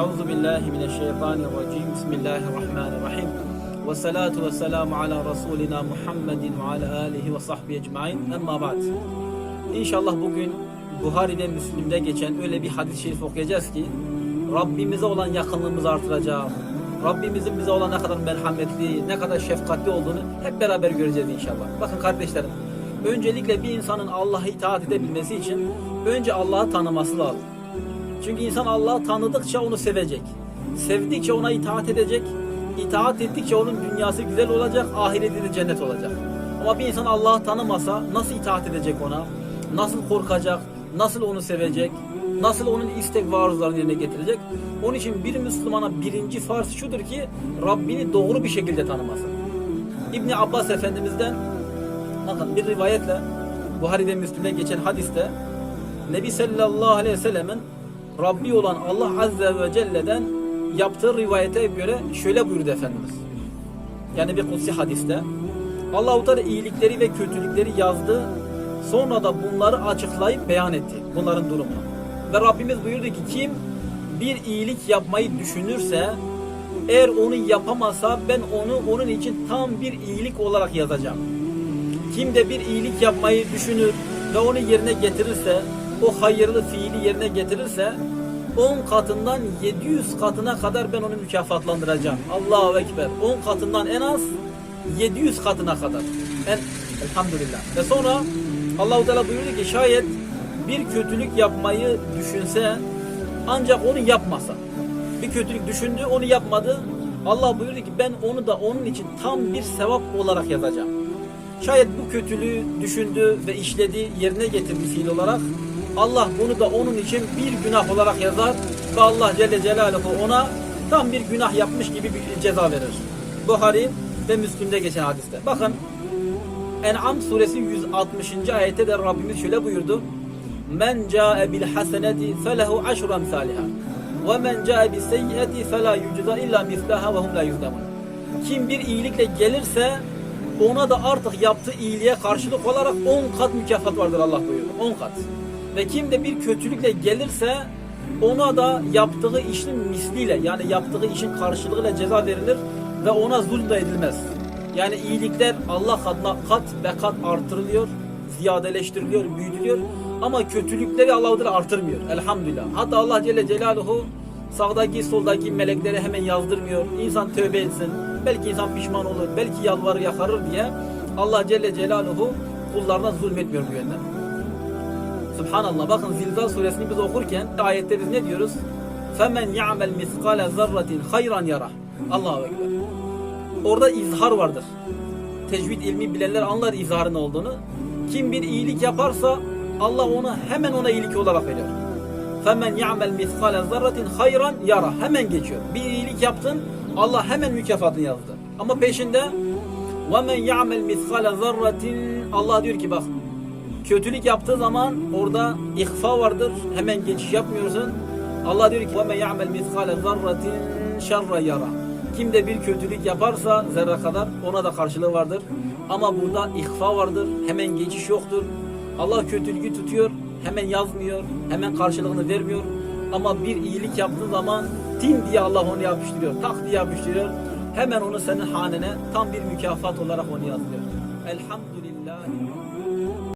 Euzu billahi mineşşeytanirracim. Bismillahirrahmanirrahim. Ve salatu ve selamu ala Resulina Muhammedin ve ala alihi ve sahbihi ecmain. Emma ba'd. İnşallah bugün Buhari'de, Müslim'de geçen öyle bir hadis-i şerif okuyacağız ki Rabbimize olan yakınlığımızı artıracak. Rabbimizin bize olan ne kadar merhametli, ne kadar şefkatli olduğunu hep beraber göreceğiz inşallah. Bakın kardeşlerim, öncelikle bir insanın Allah'a itaat edebilmesi için önce Allah'ı tanıması lazım. Çünkü insan Allah'ı tanıdıkça onu sevecek. Sevdikçe ona itaat edecek. İtaat ettikçe onun dünyası güzel olacak, ahireti de cennet olacak. Ama bir insan Allah'ı tanımasa nasıl itaat edecek ona? Nasıl korkacak? Nasıl onu sevecek? Nasıl onun istek ve arzularını yerine getirecek? Onun için bir Müslümana birinci farz şudur ki Rabbini doğru bir şekilde tanıması. İbni Abbas Efendimiz'den bakın bir rivayetle Buhari'de Müslim'de geçen hadiste Nebi sallallahu aleyhi ve sellemin Rabbi olan Allah Azze ve Celle'den yaptığı rivayete göre şöyle buyurdu Efendimiz. Yani bir kutsi hadiste. Allah-u Teala iyilikleri ve kötülükleri yazdı. Sonra da bunları açıklayıp beyan etti. Bunların durumunu. Ve Rabbimiz buyurdu ki kim bir iyilik yapmayı düşünürse eğer onu yapamasa ben onu onun için tam bir iyilik olarak yazacağım. Kim de bir iyilik yapmayı düşünür ve onu yerine getirirse, o hayırlı fiili yerine getirirse 10 katından 700 katına kadar ben onu mükafatlandıracağım. Allahu Ekber. 10 katından en az 700 katına kadar. En, elhamdülillah. Ve sonra Allahu Teala buyurdu ki şayet bir kötülük yapmayı düşünse ancak onu yapmasa. Bir kötülük düşündü, onu yapmadı. Allah buyurdu ki ben onu da onun için tam bir sevap olarak yazacağım. Şayet bu kötülüğü düşündü ve işledi, yerine getirdi fiil olarak. Allah bunu da onun için bir günah olarak yazar ve Allah Celle Celaluhu ona tam bir günah yapmış gibi bir ceza verir. Buhari ve Müslim'de geçen hadiste. Bakın En'am suresi 160. ayette de Rabbimiz şöyle buyurdu. Men ca'e bil haseneti felehu aşru emsaliha ve men ca'e bis seyyiati fela yucza illa mislaha ve hum la yuzlamun. Kim bir iyilikle gelirse ona da artık yaptığı iyiliğe karşılık olarak 10 kat mükafat vardır Allah buyurdu. 10 kat. Ve kim de bir kötülükle gelirse ona da yaptığı işin misliyle yani yaptığı işin karşılığıyla ceza verilir ve ona zulm da edilmez. Yani iyilikler Allah katına kat ve kat artırılıyor, ziyadeleştiriliyor, büyütülüyor ama kötülükleri Allah Teala artırmıyor. Elhamdülillah. Hatta Allah Celle Celaluhu sağdaki soldaki melekleri hemen yazdırmıyor. İnsan tövbe etsin. Belki insan pişman olur. Belki yalvarır yakarır diye Allah Celle Celaluhu kullarına zulmetmiyor bu yönden. Subhanallah. Bakın Zilzal suresini biz okurken ayette biz ne diyoruz? Femen ya'mel miskale zerratin hayran yara. Allahu Ekber. Orada izhar vardır. Tecvid ilmi bilenler anlar izharın olduğunu. Kim bir iyilik yaparsa Allah ona hemen ona iyilik olarak veriyor. Femen ya'mel miskale zerratin hayran yara. Hemen geçiyor. Bir iyilik yaptın Allah hemen mükafatını yazdı. Ama peşinde men ya'mel miskale zerratin Allah diyor ki bak kötülük yaptığı zaman orada ihfa vardır. Hemen geçiş yapmıyorsun. Allah diyor ki وَمَنْ يَعْمَلْ مِثْقَالَ ذَرَّةٍ شَرَّ yara. Kim de bir kötülük yaparsa zerre kadar ona da karşılığı vardır. Ama burada ihfa vardır. Hemen geçiş yoktur. Allah kötülüğü tutuyor. Hemen yazmıyor. Hemen karşılığını vermiyor. Ama bir iyilik yaptığı zaman tin diye Allah onu yapıştırıyor. Tak diye yapıştırıyor. Hemen onu senin hanene tam bir mükafat olarak onu yazıyor. Elhamdülillah.